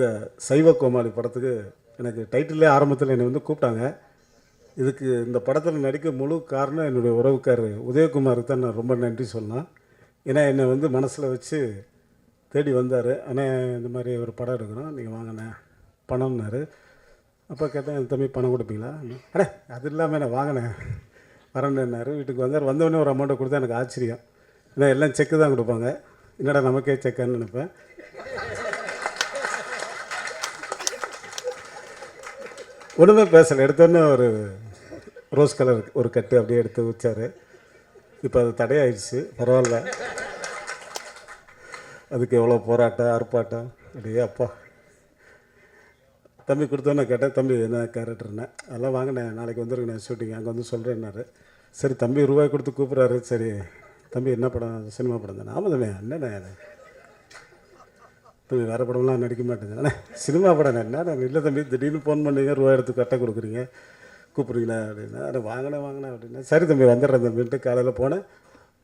இந்த சைவ கோமாளி படத்துக்கு எனக்கு டைட்டிலே ஆரம்பத்தில் என்னை வந்து கூப்பிட்டாங்க. இதுக்கு இந்த படத்தில் நடிக்க முழு காரணம் என்னுடைய உறவுக்காரர் உதயகுமாருக்கு தான் நான் ரொம்ப நன்றி சொல்லலாம் ஏன்னா என்னை வந்து மனசில் வச்சு தேடி வந்தார். ஆனால் இந்த மாதிரி ஒரு படம் எடுக்கிறோம். நீங்கள் வாங்கினேன் பணம்னாரு. அப்போ கேட்டேன் "என் தம்பி பணம் கொடுப்பீங்களா? அடே அது இல்லாமல் நான் வாங்கினேன் வரேன்னாரு வீட்டுக்கு வந்தார். வந்தவொடனே ஒரு அமௌண்ட்டை கொடுத்தா எனக்கு ஆச்சரியம். ஏன்னா எல்லாம் செக்கு தான் கொடுப்பாங்க. என்னடா நமக்கே செக்கான்னு நினைப்பேன். ஒன்றுமே பேசலை. எடுத்தோன்னே ஒரு ரோஸ் கலர் ஒரு கட்டு அப்படியே எடுத்து வச்சார். இப்போ அது தடையாயிடுச்சு. பரவாயில்ல. அதுக்கு எவ்வளோ போராட்டம் ஆர்ப்பாட்டம்? அப்படியே அப்பா. தம்பி கொடுத்தோன்னே கேட்டேன் தம்பி என்ன கேரக்டர்னேன் அதெல்லாம் வாங்கினேன். நாளைக்கு வந்துருங்கண்ணே ஷூட்டிங் அங்கே வந்து சொல்கிறேன்னாரு சரி தம்பி ரூபாய் கொடுத்து கூப்பிட்றாரு. சரி தம்பி என்ன படம் சினிமா படம் தானே? ஆமாம் தம்பி என்னண்ணே தம்பி வேறு படம்லாம் நடிக்க மாட்டேங்க அண்ணே சினிமா படம் என்ன? இல்லை தம்பி திடீர்னு ஃபோன் பண்ணீங்க ரூபா எடுத்து கட்ட கொடுக்குறீங்க. கூப்பிட்றீங்களா? அப்படின்னா அட வாங்கினேன் வாங்கினேன் அப்படின்னா சரி தம்பி வந்துடுறேன் தம்பின்ட்டு காலையில் போனேன்.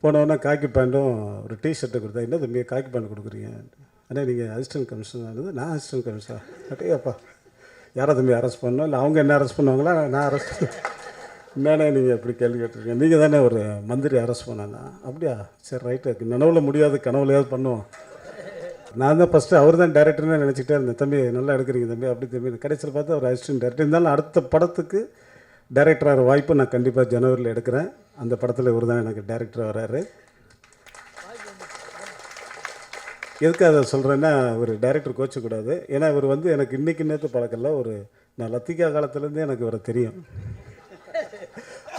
போனவொடனே காக்கி பேண்ட்டும் ஒரு டிஷர்ட்டை கொடுத்தா என்ன தம்பி காக்கி பேண்ட் கொடுக்குறீங்க? அண்ணே நீங்கள் அசிஸ்டன்ட் கமிஷனர் நான் அசிஸ்டன்ட் கமிஷனர் அட்டே யாரை தம்பி அரெஸ்ட் பண்ணோம் இல்லை அவங்க என்ன அரெஸ்ட் பண்ணுவாங்களா? நான் அரெஸ்ட் என்னண்ணே நீங்கள் எப்படி கேள்வி கேட்டிருக்கீங்க. நீங்கள் தானே ஒரு மந்திரி அரெஸ்ட் பண்ணேன்னா? அப்படியா சரி ரைட்டு நனவில் முடியாது கனவுலையாவது பண்ணுவோம். நான் தான் ஃபஸ்ட்டு அவர் தான் டேரக்டர்னு நினச்சிக்கிட்டே இருந்தேன். தம்பி நல்லா எடுக்கிறீங்க தம்பி அப்படி தம்பி கடைசியில் பார்த்தா ஒரு அசிஸ்டன்ட் டேரக்டர் இருந்தாலும் அடுத்த படத்துக்கு டைரக்டர் ஆகிற வாய்ப்பு நான் கண்டிப்பாக ஜனவரியில் எடுக்கிறேன். அந்த படத்தில் இவர் தான் எனக்கு டைரக்டர் வராரு எதுக்கு அதை சொல்கிறேன்னா ஒரு டேரக்டர் கோச்சக்கூடாது. ஏன்னா இவர் வந்து எனக்கு இன்றைக்கி நேற்று பழக்கல ஒரு நான் லத்திகா காலத்துலேருந்தே எனக்கு இவரை தெரியும்.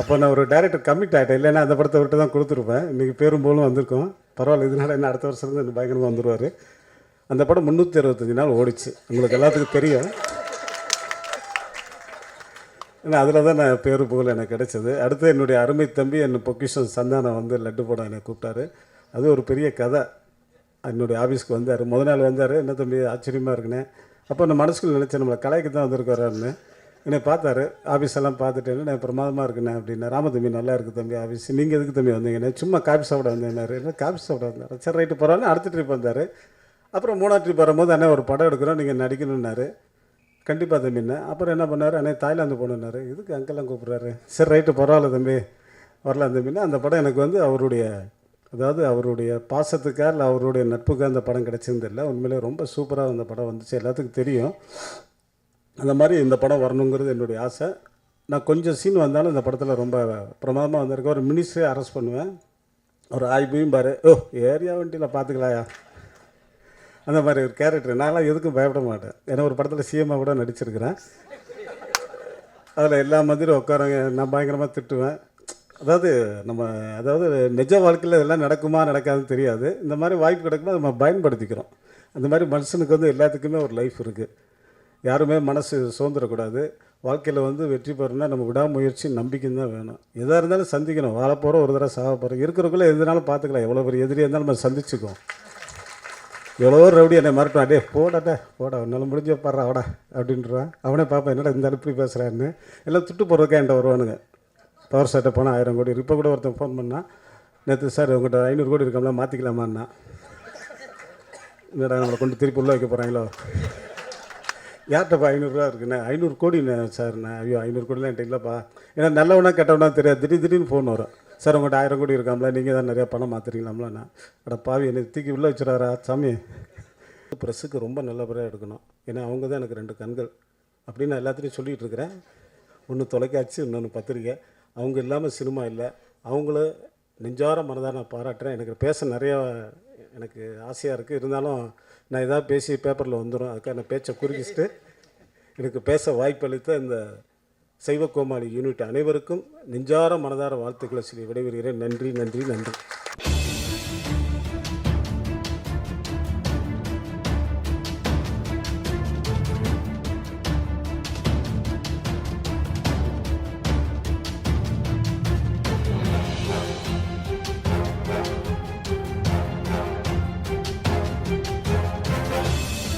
அப்போ நான் ஒரு டேரக்டர் கமிட் ஆகிட்டேன். இல்லைன்னா அந்த படத்தை விட்டு தான் கொடுத்துருப்பேன். இன்றைக்கி பேரும் போலும் வந்திருக்கோம். பரவாயில்ல இதனால் என்ன அடுத்த வருஷம் இருந்து பயங்கரமாக வந்துடுவார் அந்த படம் முந்நூற்றி அறுபத்தஞ்சு நாள் ஓடிச்சு. உங்களுக்கு எல்லாத்துக்கும் தெரியும். ஏன்னா அதில் தான் நான் பேரு புகழ் எனக்கு கிடைச்சது. அடுத்து என்னுடைய அருமை தம்பி என் பொக்கிஷன் சந்தானம் வந்து லட்டு போட என்னை கூப்பிட்டாரு. அது ஒரு பெரிய கதை. என்னுடைய ஆஃபீஸ்க்கு வந்தார். முத நாள் வந்தார். என்ன தம்பி ஆச்சரியமாக இருக்குண்ணே அப்போ நான் மனசுக்குள்ள நினச்சேன் நம்மளை கலைக்கு தான் வந்திருக்காருன்னு. என்னை பார்த்தாரு. ஆஃபீஸ் எல்லாம் பார்த்துட்டேன்னு நான் பிரமாதமாக இருக்குண்ணே அப்படின்னா ராம தம்பி நல்லா இருக்குது தம்பி ஆஃபீஸ் நீங்கள் எதுக்கு தம்பி வந்தீங்கண்ணே? சும்மா காஃபி சாப்பிட வந்தேன்னாரு. என்ன காஃபி சாப்பிட வந்தார்? சரி ரைட்டு பரவாயில்ல. அடுத்த ட்ரிப் வந்தார். அப்புறம் மூணாவது ட்ரிப் வரும்போது அண்ணே ஒரு படம் எடுக்கிறோம் நீங்கள் நடிக்கணுன்னாரு கண்டிப்பாக தம்பிண்ணே அப்புறம் என்ன பண்ணார்? அண்ணே தாய்லாந்து போகணுன்னாரு இதுக்கு அங்கெல்லாம் கூப்பிட்றாரு? சரி ரைட்டு பரவாயில்ல தம்பி. வரலாம் தம்பின்னா அந்த படம் எனக்கு வந்து அவருடைய அதாவது அவருடைய பாசத்துக்காக இல்லை அவருடைய நட்புக்காக அந்த படம் கிடைச்சிருந்தில்ல உண்மையிலே ரொம்ப சூப்பராக அந்த படம் வந்துச்சு. எல்லாத்துக்கும் தெரியும். அந்த மாதிரி இந்த படம் வரணுங்கிறது என்னுடைய ஆசை. நான் கொஞ்சம் சீன் வந்தாலும் இந்த படத்தில் ரொம்ப பிரமாதமாக வந்திருக்கேன் ஒரு மினிஸ்டரே அரெஸ்ட் பண்ணுவேன். ஒரு ஆய்வையும் பாரு. ஓ ஏரியா வண்டியில் பார்த்துக்கலாயா அந்த மாதிரி ஒரு கேரக்டர் நான்லாம் எதுக்கும் பயப்பட மாட்டேன். ஏன்னா ஒரு படத்தில் சிஎம்மாக கூட நடிச்சிருக்கிறேன். அதில் எல்லா மந்திரும் உட்காரங்க நான் பயங்கரமாக திட்டுவேன். அதாவது நம்ம அதாவது நிஜ வாழ்க்கையில் இதெல்லாம் நடக்குமா நடக்காதுன்னு தெரியாது. இந்த மாதிரி வாய்ப்பு கிடைக்கும்போது நம்ம பயன்படுத்திக்கிறோம். அந்த மாதிரி மனுஷனுக்கு வந்து எல்லாத்துக்குமே ஒரு லைஃப் இருக்குது யாருமே மனசு சுதந்திரக்கூடாது வாழ்க்கையில் வந்து வெற்றி பெறணும்னா நம்ம விடாமுயற்சி நம்பிக்கையும் தான் வேணும். எதாக இருந்தாலும் சந்திக்கணும். வாழ போகிறோம் ஒரு தடவை சாக போகிறோம் இருக்கிறக்குள்ளே எதுனாலும் பார்த்துக்கலாம். எவ்வளோ பெரிய எதிரியாக இருந்தாலும் நம்ம சந்திச்சுக்கோம் எவ்வளோ ரவுடி என்னை மிரட்டும் அடே போடாடே போடா உன்னால் முடிஞ்ச பாடுறா அவடா அப்படின்றான். அவனே பார்ப்பேன் என்னடா இந்த இப்படி பேசுகிறான்னு எல்லாம் துட்டு போடுறதுக்கே என்கிட்ட வருவானுங்க. பவர் சட்டை போனால் ஆயிரம் கோடி. இப்போ கூட ஒருத்தன் ஃபோன் பண்ணால் நேற்று சார் உங்கள்கிட்ட ஐநூறு கோடி இருக்காமல மாற்றிக்கலாமான்னா என்னடா நம்மளை கொண்டு திருப்பி உள்ள வைக்க போகிறாங்களோ யார்கிட்டப்பா ஐநூறுரூவா இருக்குண்ணே ஐநூறு கோடிண்ணே சார்ண்ணே ஐயோ ஐநூறு கோடிலாம் என்கிட்ட இல்லைப்பா. ஏன்னா நல்லவனா கெட்டவனா தெரியாது. திடீர் திடீர்னு ஃபோன் வரும். சார் உங்கள்கிட்ட ஆயிரம் கோடி இருக்காமல நீங்கள் தான் நிறையா பணம் மாற்றுறீங்களாம்லண்ணா அட பாவி என்னை தூக்கி உள்ளே வச்சுறாரா சாமி? ப்ரெஸ்ஸுக்கு ரொம்ப நல்லபடியாக எடுக்கணும். ஏன்னா அவங்க தான் எனக்கு ரெண்டு கண்கள். அப்படின்னு நான் எல்லாத்துலேயும் சொல்லிகிட்டு இருக்கிறேன். ஒன்று தொலைக்காட்சி இன்னொன்று பத்திரிக்கை அவங்க இல்லாமல் சினிமா இல்லை. அவங்கள நெஞ்சார மனதாக நான் பாராட்டுறேன். எனக்கு பேச நிறையா எனக்கு ஆசையாக இருக்குது இருந்தாலும் நான் இதாக பேசி பேப்பரில் வந்துடும் அதுக்காக நான் பேச்சை குறுக்கிச்சிட்டு எனக்கு பேச வாய்ப்பளித்த இந்த சைவ கோமாளி யூனிட் அனைவருக்கும் நெஞ்சார மனதார வாழ்த்துக்களை சொல்லி விடைபெறுகிறேன். நன்றி நன்றி நன்றி.